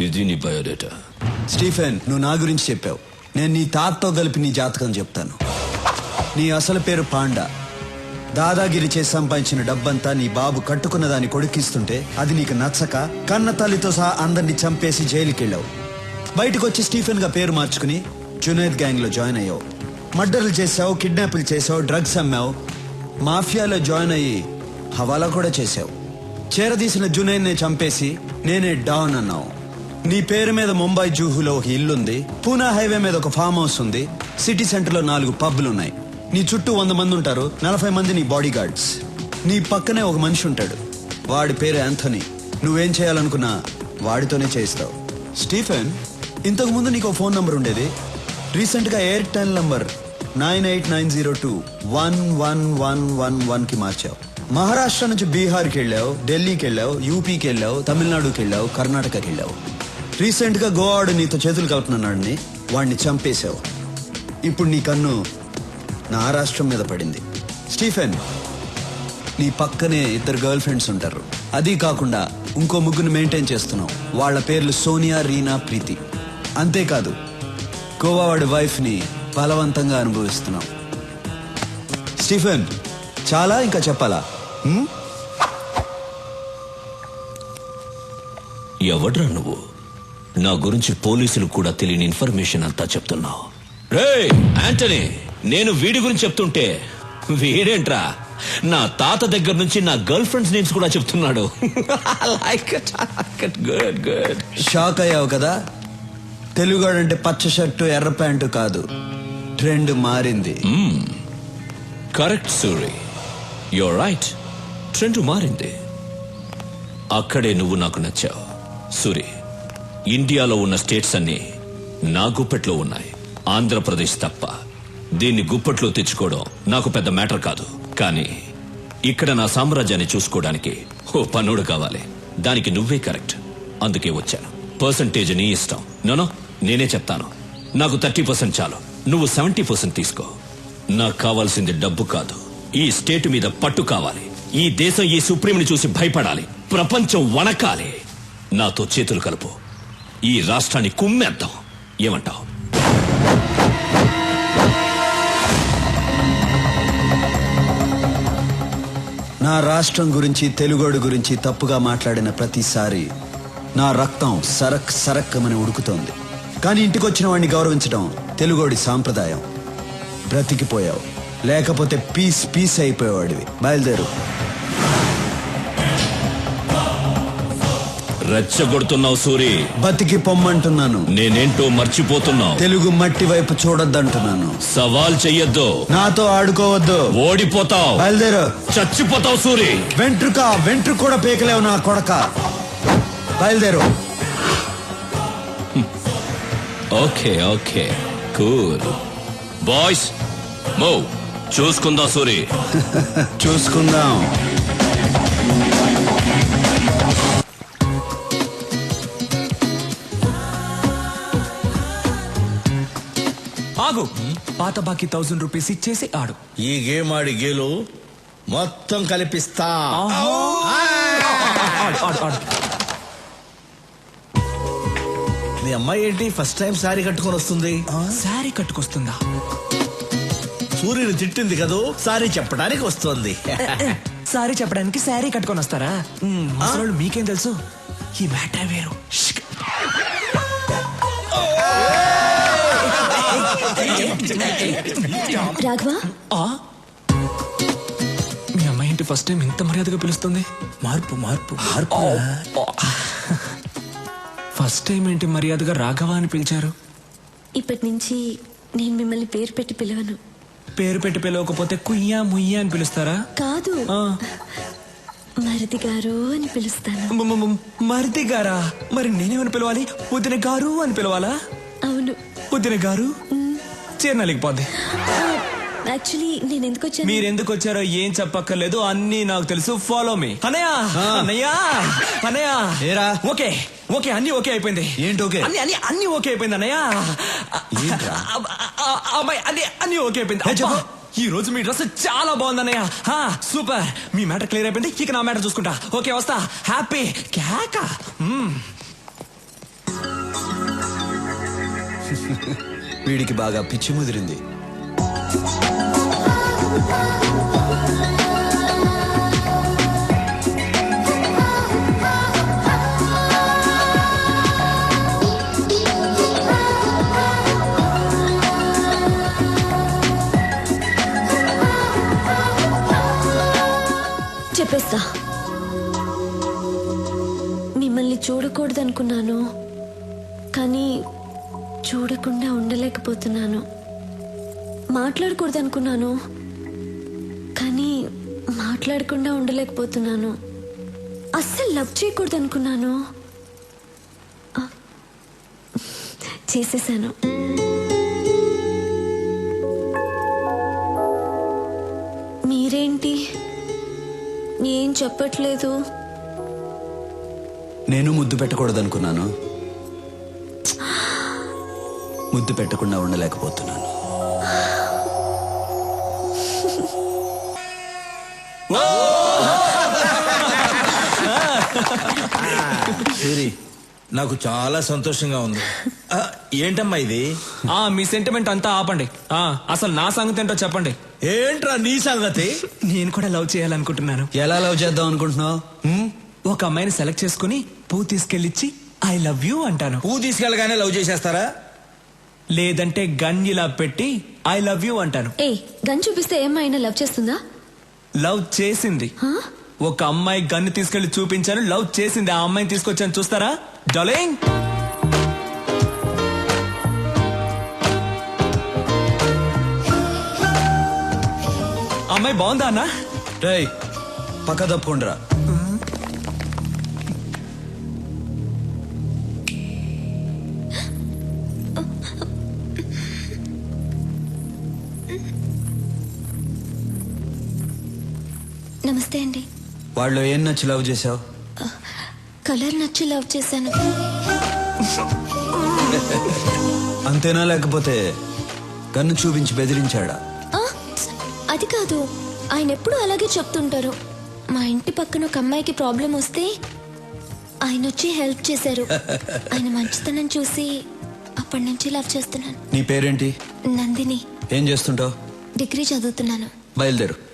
ఇది నీ biodata? Stephen నువ్వు నా గురించి చెప్పావు. నేను నీ తాతతో కలిపి నీ జాతకం చెప్తాను. నీ అసలు పేరు పాండా. దాదాగిరి చేసి సంపాదించిన డబ్బంతా నీ బాబు కట్టుకున్న దాన్ని కొడుకిస్తుంటే అది నీకు నచ్చక కన్న తల్లితో సహా అందరినీ చంపేసి జైలుకి వెళ్ళావు బయటకు వచ్చి స్టీఫెన్గా పేరు మార్చుకుని జునైద్ గ్యాంగ్లో జాయిన్ అయ్యావు. మర్డర్లు చేసావు కిడ్నాపులు చేసావు డ్రగ్స్ అమ్మావు. మాఫియాలో జాయిన్ అయ్యి హవాలా కూడా చేసావు చేరదీసిన జునైద్నే చంపేసి నేనే డాన్ అన్నావు. నీ పేరు మీద ముంబై జూహులో ఒక ఇల్లుంది పూనా హైవే మీద ఒక ఫామ్ హౌస్ ఉంది సిటీ సెంటర్లో నాలుగు పబ్లు ఉన్నాయి నీ చుట్టూ వంద మంది ఉంటారు నలభై మంది నీ బాడీ గార్డ్స్ నీ పక్కనే ఒక మనిషి ఉంటాడు వాడి పేరు యాంథనీ నువ్వేం చేయాలనుకున్నా వాడితోనే చేయిస్తావు. స్టీఫెన్ ఇంతకు ముందు నీకు ఫోన్ నంబర్ ఉండేది? రీసెంట్గా Airtel number nine eight nine zero two one one one one వన్కి మార్చావు. మహారాష్ట్ర నుంచి బీహార్కి వెళ్ళావు ఢిల్లీకి వెళ్ళావు యూపీకి వెళ్ళావు తమిళనాడుకి వెళ్ళావు కర్ణాటకకి వెళ్ళావు. రీసెంట్గా గోవాడు నీతో చేతులు కలుపుతున్నాడని వాడిని చంపేశావు. ఇప్పుడు నీ కన్ను నా రాష్ట్రం మీద పడింది. స్టీఫెన్ నీ పక్కనే ఇద్దరు గర్ల్ ఫ్రెండ్స్ ఉంటారు. అది కాకుండా ఇంకో ముగ్గురు మెయింటైన్ చేస్తున్నావు. వాళ్ళ పేర్లు సోనియా రీనా ప్రీతి. అంతేకాదు గోవా వాడి వైఫ్ని బలవంతంగా అనుభవిస్తున్నావు. స్టీఫెన్ చాలా ఇంకా చెప్పాలా? ఎవడ్రా నువ్వు? నా గురించి పోలీసులు కూడా తెలియని ఇన్ఫర్మేషన్ అంతా చెప్తున్నావు. రే యాంటనీ నేను వీడి గురించి చెప్తుంటే వీడేంట్రా? నా తాత దగ్గర నుంచి నా గర్ల్ ఫ్రెండ్స్ నేమ్స్ కూడా చెప్తున్నాడు. లైక్ గుడ్ గుడ్ షాక్ అయ్యావు కదా? తెలుగాడంటే పచ్చ షర్టు ఎర్ర ప్యాంటు కాదు. ట్రెండ్ మారింది. Correct Suri you're right trend మారింది. అక్కడే నువ్వు నాకు నచ్చావు. సూరి ఇండియాలో ఉన్న స్టేట్స్ అన్ని నా గుప్పెట్లో ఉన్నాయి. ఆంధ్రప్రదేశ్ తప్ప. దీన్ని గుప్పట్లో తెచ్చుకోవడం నాకు పెద్ద మ్యాటర్ కాదు. కానీ ఇక్కడ నా సామ్రాజ్యాన్ని చూసుకోవడానికి ఓ పన్నుడు కావాలి. దానికి నువ్వే కరెక్ట్. అందుకే వచ్చాను. పర్సంటేజ్ నీ ఇష్టం. నోనో నేనే చెప్తాను. నాకు థర్టీ పర్సెంట్ చాలు. నువ్వు సెవెంటీ పర్సెంట్ తీసుకో. నాకు కావాల్సింది డబ్బు కాదు. ఈ స్టేట్ మీద పట్టు కావాలి. ఈ దేశం ఈ సుప్రీంని చూసి భయపడాలి. ప్రపంచం వణకాలి. నాతో చేతులు కలుపు. ఈ రాష్ట్రాన్ని కుమ్మేద్దాం. ఏమంటావు? నా రాష్ట్రం గురించి తెలుగోడు గురించి తప్పుగా మాట్లాడిన ప్రతిసారి నా రక్తం సరక్ సరక్కమని ఉడుకుతోంది. కానీ ఇంటికొచ్చిన వాడిని గౌరవించడం తెలుగోడి సాంప్రదాయం. బ్రతికిపోయావు. లేకపోతే పీస్ పీస్ అయిపోయేవాడివి. బయలుదేరు. రెచ్చగొడుతున్నావు సూరి. బతికి పొమ్మంటున్నాను. నేనేంటో మర్చిపోతున్నావు. తెలుగు మట్టి వైపు చూడొద్దంటున్నాను. సవాల్ చెయ్యొద్దు. నాతో ఆడుకోవద్దు. ఓడిపోతావు. బయలుదేరు. చచ్చిపోతావు సూరి. వెంట్రుక వెంట్రుక కూడా పీకలేవు నా కొడక. బయలుదేరు. Okay okay. కూల్. బాయ్స్ మో చూసుకుందాం సూరి. చూసుకుందాం. ఆగు. పాత బాకీ థౌసండ్ రూపీస్ ఇచ్చేసి ఆడు. ఈ గేమ్ ఆడి గేలు మొత్తం కలిపిస్తా. ఆడు, ఆడు, ఆడు. మీ అమ్మాయి ఏంటి? ఫస్ట్ టైం సారీ కట్టుకొని వస్తుంది. శారీ కట్టుకొస్తుందా? సూర్యుని తిట్టింది కదూ? సారీ చెప్పడానికి వస్తుంది. సారీ చెప్పడానికి శారీ కట్టుకొని వస్తారా? మ్మ్, ముసలోళ్ళు మీకేం తెలుసు? ఈ మ్యాటర్ వేరు. రాఘవ? ఆ? మీ అమ్మాయి ఏంటి ఫస్ట్ టైం ఇంత మర్యాదగా పిలుస్తుంది? మార్పు మార్పు మార్పు. ఫస్ట్ టైం ఏంటి మర్యాదగా రాఘవ అని పిలిచారు? ఇప్పటి నుంచి నేను మిమ్మల్ని పేరు పెట్టి పిలవను. పేరు పెట్టి పిలవకపోతే కుయ్యా ముయ్యా అని పిలుస్తారా? కాదు. ఆ. మరిది గారు అని పిలుస్తాను. మరిది గారా? మరి నేనేమని పిలవాలి? వదిన గారు అని పిలవాలా? అవును. వదిన గారు? చేరినలేకపోద్ది యాక్చువల్లీ నేను ఎందుకు వచ్చాను? మీరు ఎందుకు వచ్చారో ఏం చెప్పక్కర్లేదు అన్నీ నాకు తెలుసు. ఫాలో మీ అన్నయ్య అన్నయ్య అన్నయ్య ఏరా? ఓకే. ఓకే అన్ని ఓకే అయిపోయింది. ఏంటి ఓకే? అన్ని అన్ని అన్ని ఓకే అయిపోయింది అన్నయ్య ఆ, అమ్మాయి అన్ని అన్ని ఓకే అయిపోయింది. ఈ రోజు మీ డ్రెస్ చాలా బాగుంది అన్నయ్య హా, సూపర్! మీ మ్యాటర్ క్లియర్ అయిపోయింది ఇక నా మ్యాటర్ చూసుకుంటా. ఓకే వస్తా. హ్యాపీ కేక. వీడికి బాగా పిచ్చి ముదిరింది. చెప్పేస్తా. మిమ్మల్ని చూడకూడదనుకున్నాను. కానీ చూడకుండా ఉండలేకపోతున్నాను. మాట్లాడకూడదనుకున్నాను. కానీ మాట్లాడకుండా ఉండలేకపోతున్నాను. అస్సలు లవ్ చేయకూడదనుకున్నాను. చేసేసాను. మీరేంటి? ఏం చెప్పట్లేదు? నేను ముద్దు పెట్టకూడదు అనుకున్నాను ముద్దు పెట్టకుండా ఉండలేకపోతున్నాను. సూరి నాకు చాలా సంతోషంగా ఉంది. ఆ, ఏంటమ్మా ఇది? ఆ మీ సెంటిమెంట్ అంతా ఆపండి. ఆ అసలు నా సంగతి ఏంటో చెప్పండి. ఏంట్రా నీ సంగతి? నేను కూడా లవ్ చేయాలనుకుంటున్నాను. ఎలా లవ్ చేద్దాం అనుకుంటున్నావు? ఒక అమ్మాయిని సెలెక్ట్ చేసుకుని పూ తీసుకెళ్ళిచ్చి ఐ లవ్ యూ అంటాను. పువ్వు తీసుకెళ్ళగానే లవ్ చేసేస్తారా? లేదంటే గన్ ఇలా పెట్టి ఐ లవ్ యూ అంటాను. ఏ గన్ చూపిస్తే ఏమైనా లవ్ చేస్తుందా? లవ్ చేసింది. హా? ఒక అమ్మాయి గన్ను తీసుకెళ్ళి చూపించాను లవ్ చేసింది. ఆ అమ్మాయిని తీసుకొచ్చాను చూస్తారా? డలింగ్ అమ్మాయి బాగుందా అన్నా? రేయ్ పక్క తప్పుకుండ్రా నమస్తే అండి. వాళ్ళు ఏం నచ్చి లవ్ చేసావు కలర్ నచ్చి లవ్ చేశాను. అంతేనా లేకపోతే గన్ను చూపించి బెదిరించాడా? అది కాదు. ఆయన ఎప్పుడు అలాగే చెప్తుంటారు. మా ఇంటి పక్కన ఒక అమ్మాయికి ప్రాబ్లం వస్తే ఆయన వచ్చి హెల్ప్ చేశారు. ఆయన మంచితనం చూసి అప్పటి నుంచి లవ్ చేస్తున్నాను. నీ పేరేంటి? నందిని. ఏం చేస్తుంటావు? డిగ్రీ చదువుతున్నాను. బయలుదేరు.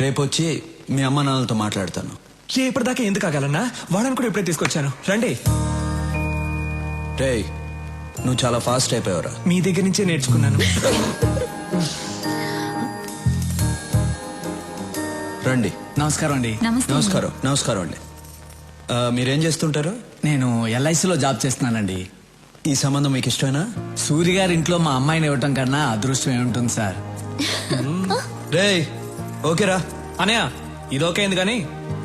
రేపు వచ్చి మీ అమ్మ నాన్నలతో మాట్లాడతాను. ఇప్పటిదాకా ఎందుకు ఆగాలన్నా? వాళ్ళని కూడా ఇప్పుడే తీసుకొచ్చాను. రండి. రేయ్ నువ్వు చాలా ఫాస్ట్ అయిపోయావురా. మీ దగ్గర నుంచే నేర్చుకున్నాను. రండి. నమస్కారం అండి. నమస్కారం నమస్కారం అండి. ఆ, మీరేం చేస్తుంటారు? నేను ఎల్ఐసిలో జాబ్ చేస్తున్నానండి. ఈ సంబంధం మీకు ఇష్టమేనా? సూర్య గారి ఇంట్లో మా అమ్మాయిని ఇవ్వటం కన్నా అదృష్టం ఏముంటుంది సార్? రేయ్ ఓకేరా అనయ్య ఇది ఓకే అయింది కానీ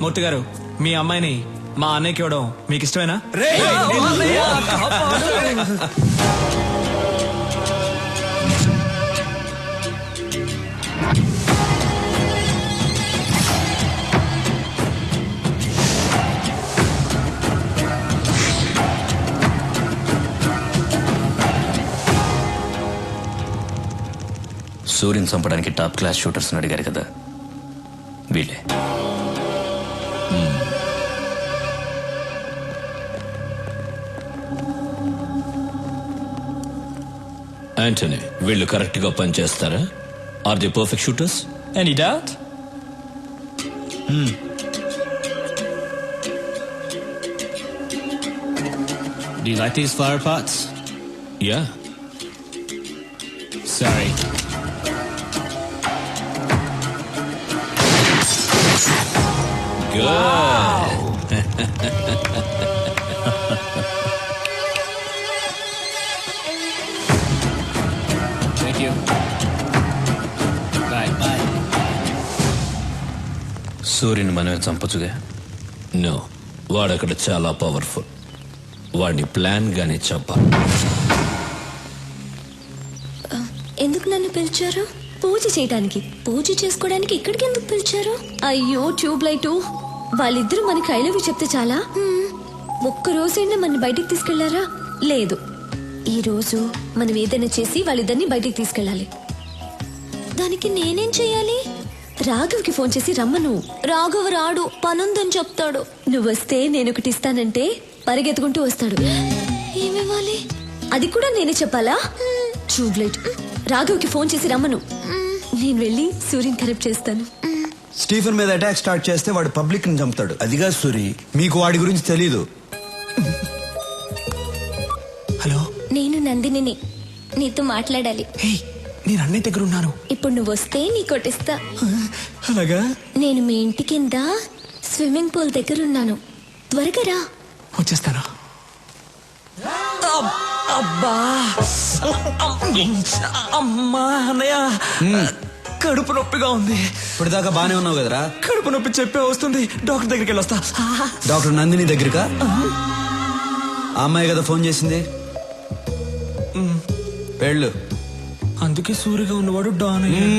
మూర్తి గారు మీ అమ్మాయిని మా అన్నయ్యకి ఇవ్వడం మీకు ఇష్టమేనా సూర్యుని చంపడానికి టాప్ క్లాస్ షూటర్స్ అడిగారు కదా. వీళ్ళే. యాంటనీ వీళ్ళు కరెక్ట్గా పనిచేస్తారా are the perfect shooters any doubt Do you like these flower pots? Yeah Sorry. Thank you. Bye. Bye. సూర్యుని మనమే చంపచ్చుగా? నో వాడక్కడ చాలా పవర్ఫుల్ వాడిని ప్లాన్ గానే చంపాలి ఎందుకు నన్ను పిలిచారు? పూజ చేయడానికి పూజ చేసుకోవడానికి ఇక్కడికి ఎందుకు పిలిచారు? అయ్యో ట్యూబ్ లైట్ వాళ్ళిద్దరూ మనకి ఐ లవ్ యూ చెప్తే చాలా. ఒక్క రోజైనా మన బయటికి తీసుకెళ్ళారా? లేదు. ఈ రోజు మనం ఏదైనా చేసి వాళ్ళిద్దరిని బయటికి తీసుకెళ్ళాలి. దానికి నేనేం చేయాలి? రాఘవ్కి ఫోన్ చేసి రమ్మను. రాఘవ్ రాడు పనుందని చెప్తాడు. నువ్వు వస్తే నేను ఒకటి ఇస్తానంటే పరిగెత్తుకుంటూ వస్తాడు. ఏమివ్వాలి? అది కూడా నేనే చెప్పాలా? ట్యూబ్లైట్ రాఘవ్కి ఫోన్ చేసి రమ్మను. నేను వెళ్ళి సూర్యని కరెక్ట్ చేస్తాను. స్టీఫెన్ మీద అటాక్ స్టార్ట్ చేస్తే వాడు పబ్లిక్ని చంపుతాడు అదిగా సూరి మీకు వాడి గురించి తెలీదు. హలో? నేను నందినిని నీతో మాట్లాడాలి. హే నేను అన్నయ్య దగ్గర ఉన్నాను. ఇప్పుడు నువ్వు వస్తే నీ కొట్టిస్తా. అలాగా? నేను మీ ఇంటి కింద స్విమ్మింగ్ పూల్ దగ్గర ఉన్నాను. త్వరగా రా. వచ్చేస్తాను. అబ్- అబ్బా అమ్మా అన్నయ్య. కడుపు నొప్పిగా ఉంది. ఇప్పుడు దాకా బానే ఉన్నావు కదరా? కడుపు నొప్పి చెప్పే వస్తుంది. డాక్టర్ దగ్గరికి వెళ్ళొస్తా. డాక్టర్ నందిని దగ్గరకా? ఆ. అమ్మాయి కదా ఫోన్ చేసింది? వెళ్ళు. అందుకే సూరిగా ఉన్నవాడు డాన్ అయ్యాడు.